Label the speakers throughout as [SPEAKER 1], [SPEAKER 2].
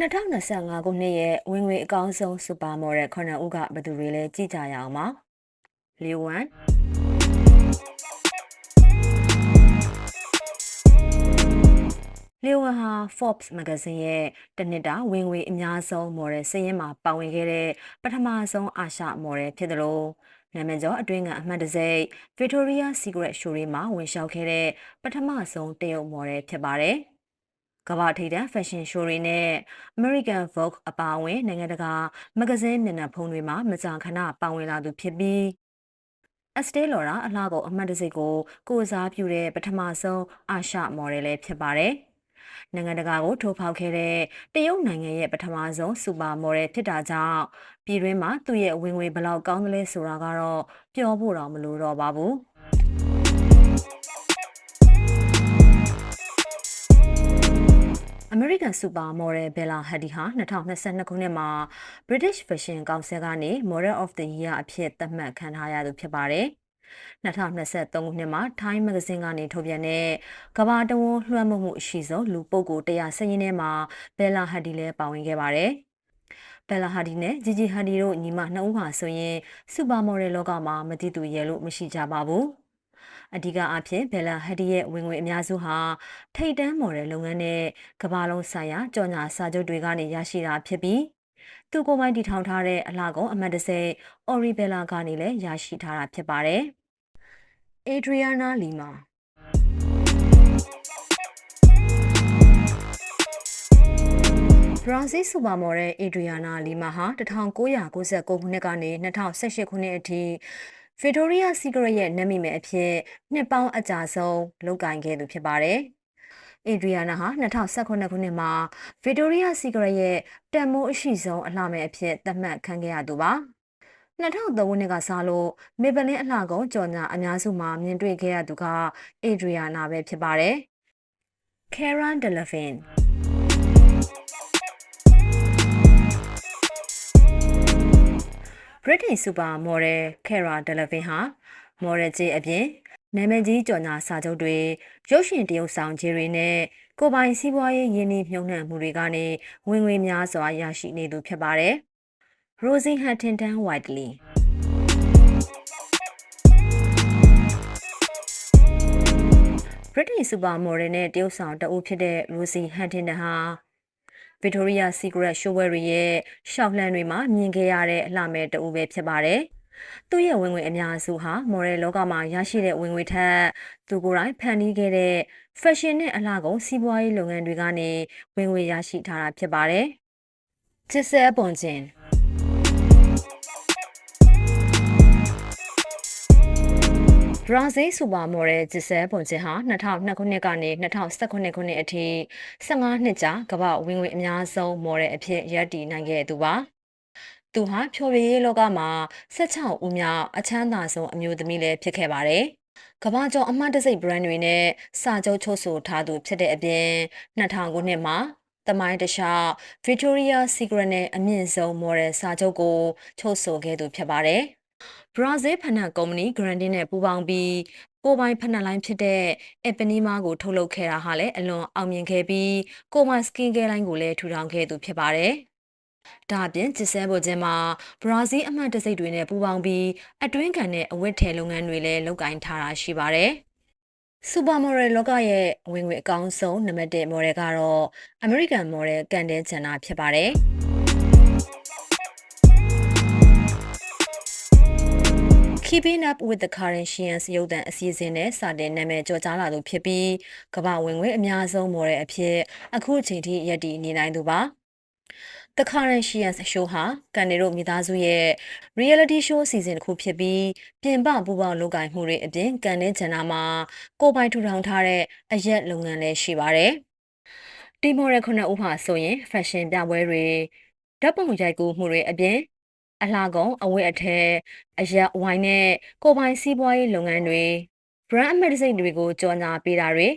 [SPEAKER 1] 2025ခုနှစ်ရဲ့ဝင်ငွေအကောင်းဆုံးစူပါမော်ဒယ်ခုနှစ်ဦးကဘယ်သူတွေလဲကြည့်ကြရအောင်ပါလီဝမ်လီဝမ်ဟာ Forbes မဂဇင်းရဲ့တစ်နှစ်တာဝင်ငွေအများဆုံးမော်ဒယ်စည်ရင်းမှာပါဝင်ခဲ့တဲ့ပထမဆုံးအာရှမော်ဒယ်ဖြစ်တယ်လို့နာမည်ကျော်အတွင်းကအမှတ်တံဆိပ် Victoria Secret Showroom မှာဝင်လျှောက်ခဲ့တဲ့ပထမဆုံးတရုတ်မော်ဒယ်ဖြစ်ပါတယ်။ ကမ္ဘာထိပ်တန်းဖက်ရှင်ရှိုးတွေနဲ့ American Vogue အပါအဝင်နိုင်ငံတကာမဂဇင်းမျက်နှာဖုံးတွေမှာမကြာခဏပါဝင်လာသူဖြစ်ပြီးအစတေးလော်ရာအလှကုန်အမှတ်တံဆိပ်ကိုကိုယ်စားပြုတဲ့ပထမဆုံးအာရှမော်ဒယ်လည်းဖြစ်ပါတယ်။နိုင်ငံတကာကိုထိုးဖောက်ခဲ့တဲ့တရုတ်နိုင်ငံရဲ့ပထမဆုံးစူပါမော်ဒယ်ဖြစ်တာကြောင့်ပြည်တွင်းမှာသူ့ရဲ့ဝင်ငွေဘယ်လောက်ကောင်းသလဲဆိုတာကတော့ပြောဖို့တော့မလိုတော့ပါဘူး။ American Super Model Bella Hadid ဟာ2022ခုနှစ်မှာ British Fashion Council ကနေ Model of the Year အဖြစ်သတ်မှတ်ခံထားရသူဖြစ်ပါတယ်။2023ခုနှစ်မှာ Time Magazine ကနေထုတ်ပြန်တဲ့ကမ္ဘာတဝန်းလွှမ်းမိုးမှုအရှိဆုံးလူပုဂ္ဂိုလ်100စည်ရင်းထဲမှာ Bella Hadid လည်းပါဝင်ခဲ့ပါတယ်။ Bella Hadid နဲ့ Gigi Hadid တို့ညီမနှစ်ဦးဟာဆိုရင်စူပါမော်ဒယ်လောကမှာမတိသူရဲလို့မရှိကြပါဘူး။ အဓိကအဖြစ်ဘယ်လာဟက်ဒီရဲ့ဝင်ငွေအများစုဟာထိတ်တန်းမော်ဒယ်လုပ်ငန်းနဲ့ကမ္ဘာလုံးဆိုင်ရာကြော်ညာစာချုပ်တွေကနေရရှိတာဖြစ်ပြီးသူကိုယ်ပိုင်တည်ထောင်ထားတဲ့အလှကုန်အမတ်တစဲ Oribella ကနေလည်းရရှိထားတာဖြစ်ပါတယ်။ Adriana Lima ဘရာဇီးစူပါမော်ဒယ်အေဒရီယာနာလီမာဟာ1999ခုနှစ်ကနေ2018ခုနှစ်အထိ ဗီတိုးရီးယားစီဂရက်ရဲ့နာမည်မဲ့အဖြစ်နှစ်ပေါင်းအကြာဆုံးလုပ်ကိုင်ခဲ့သူဖြစ်ပါတယ်။အေဒရီယာနာဟာ2018ခုနှစ်မှာဗီတိုးရီးယားစီဂရက်ရဲ့တန်မိုးအရှိဆုံးအလှမဲ့အဖြစ်သတ်မှတ်ခံခဲ့ရသူပါ။2003ခုနှစ်ကစလို့မေဘလင်းအလှကုန်ကြော်ညာအများစုမှာမြင်တွေ့ခဲ့ရသူကအေဒရီယာနာပဲဖြစ်ပါတယ်။ Karen Delevingne ဗြိတိန်စူပါမော်ဒယ်ခဲရာဒလဗင်ဟာမော်ဒယ်ကြီးအပြင်နာမည်ကြီးကြော်ညာစာချုပ်တွေရုပ်ရှင်တရုပ်ဆောင်ကြီးတွေနဲ့ကိုပိုင်စီးပွားရေးရင်းနှီးမြှုပ်နှံမှုတွေကနေဝင်ငွေများစွာရရှိနေသူဖြစ်ပါတယ်။ Rosie Huntington Whiteley ဗြိတိန်စူပါမော်ဒယ်နဲ့တရုပ်ဆောင်တအုပ်ဖြစ်တဲ့ Rosie Huntington ဟာ Victoria Secret ရှိုးဝဲတွေရဲ့ရှောက်လှမ်းတွေမှာမြင်ခဲ့ရတဲ့အလှမဲ့တူပဲဖြစ်ပါတယ်။သူ့ရဲ့ဝင်ငွေအများစုဟာမော်ဒယ်လောကမှာရရှိတဲ့ဝင်ငွေထက်သူကိုယ်တိုင်ဖန်တီးခဲ့တဲ့ fashion နဲ့အလှကုန်စီးပွားရေးလုပ်ငန်းတွေကနေဝင်ငွေရရှိထားတာဖြစ်ပါတယ်။ချစ်စဲပွန်ချင်း ဘရာဇီးစူပါမော်ဒယ်ဂျစ်ဆဲပွန်ချင်ဟာ2002ခုနှစ်ကနေ2019ခုနှစ်အထိ15နှစ်ကြာကမ္ဘာဝင်ငွေအများဆုံးမော်ဒယ်အဖြစ်ရပ်တည်နိုင်ခဲ့သူပါ။သူဟာဖြိုရည်လောကမှာ16ဦးမြောက်အချမ်းသာဆုံးအမျိုးသမီးလည်းဖြစ်ခဲ့ပါတယ်။ကမ္ဘာကျော်အမှတ်တစိတ် brand တွေနဲ့စာချုပ်ချုပ်ဆိုထားသူဖြစ်တဲ့အပြင်2000ခုနှစ်မှာတမိုင်းတခြား Victoria Secret နဲ့အမြင့်ဆုံး model စာချုပ်ကိုချုပ်ဆိုခဲ့သူဖြစ်ပါတယ်။ ဘရာဇီးဖနက်ကုမ္ပဏီ Grandin နဲ့ပူးပေါင်းပြီးကိုပိုင်ဖနက်လိုင်းဖြစ်တဲ့ Eponema ကိုထုတ်လုပ်ခဲ့တာဟာလည်းအလွန်အောင်မြင်ခဲ့ပြီးကိုပိုင် skin care line ကိုလည်းထူထောင်ခဲ့သူဖြစ်ပါတယ်။ဒါအပြင်ဂျစ်ဆဲဘိုကျင်းမှာဘရာဇီးအမှတ်တစိတ်တွေနဲ့ပူးပေါင်းပြီးအတွင်းကန်တဲ့အဝတ်ထည်လုပ်ငန်းတွေလည်းလုပ်ကိုင်ထားတာရှိပါတယ်။စူပါမော်ဒယ်လောကရဲ့ဝင်ငွေအကောင်းဆုံးနံပါတ်1မော်ဒယ်ကတော့ American Model ကန်တဲချန်နာဖြစ်ပါတယ်။ Keeping Up with the Kardashians ရုပ်သံအစီအစဉ်နဲ့စတင်နာမည်ကျော်ကြားလာသူဖြစ်ပြီးကမ္ဘာဝင်ငွေအများဆုံးမော်ဒယ်အဖြစ်အခုချိန်ထိရည်တည်နေနိုင်သူပါ။ The Kardashians Show ဟာကန်နေတို့မိသားစုရဲ့ reality show စီစဉ်တစ်ခုဖြစ်ပြီးပြင်ပပူပေါင်းလုပ်ကိုင်မှုတွေအပြင်ကန်တဲ့ချန်နာမှာကိုပိုင်ထူထောင်ထားတဲ့အရက်လုပ်ငန်းလည်းရှိပါတယ်။ဒီမော်ဒယ်ခုနှစ်ဦးဟာဆိုရင် fashion ပြပွဲတွေဓာတ်ပုံရိုက်ကူးမှုတွေအပြင် အလှကုန်အဝတ်အထည်အရက်ဝိုင်းနဲ့ကိုပိုင်စီးပွားရေးလုပ်ငန်းတွေ brand အမှတ်တံဆိပ်တွေကိုကြော်ညာပေးတာတွေ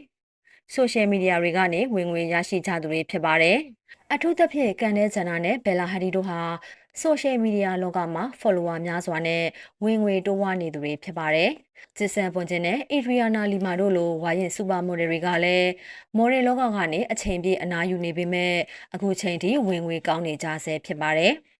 [SPEAKER 1] ဆိုရှယ်မီဒီယာတွေကနေဝင်ငွေရရှိကြသူတွေဖြစ်ပါတယ်။အထူးသဖြင့်ကန်တဲ့ဂျန်နာနဲ့ဘယ်လာဟာဒီတို့ဟာ social media လောကမှာ follower များစွာနဲ့ဝင်ငွေတိုးဝနေသူတွေဖြစ်ပါတယ်။ဂျစ်ဆန်ပွန်ချင်းနဲ့ Adriana Lima တို့လိုဝါရင်စူပါမိုဒယ်တွေကလည်းမော်ဒယ်လောကကနေအချိန်ပြည့်အနားယူနေပေမဲ့အခုချိန်ထိဝင်ငွေကောင်းနေကြဆဲဖြစ်ပါတယ်။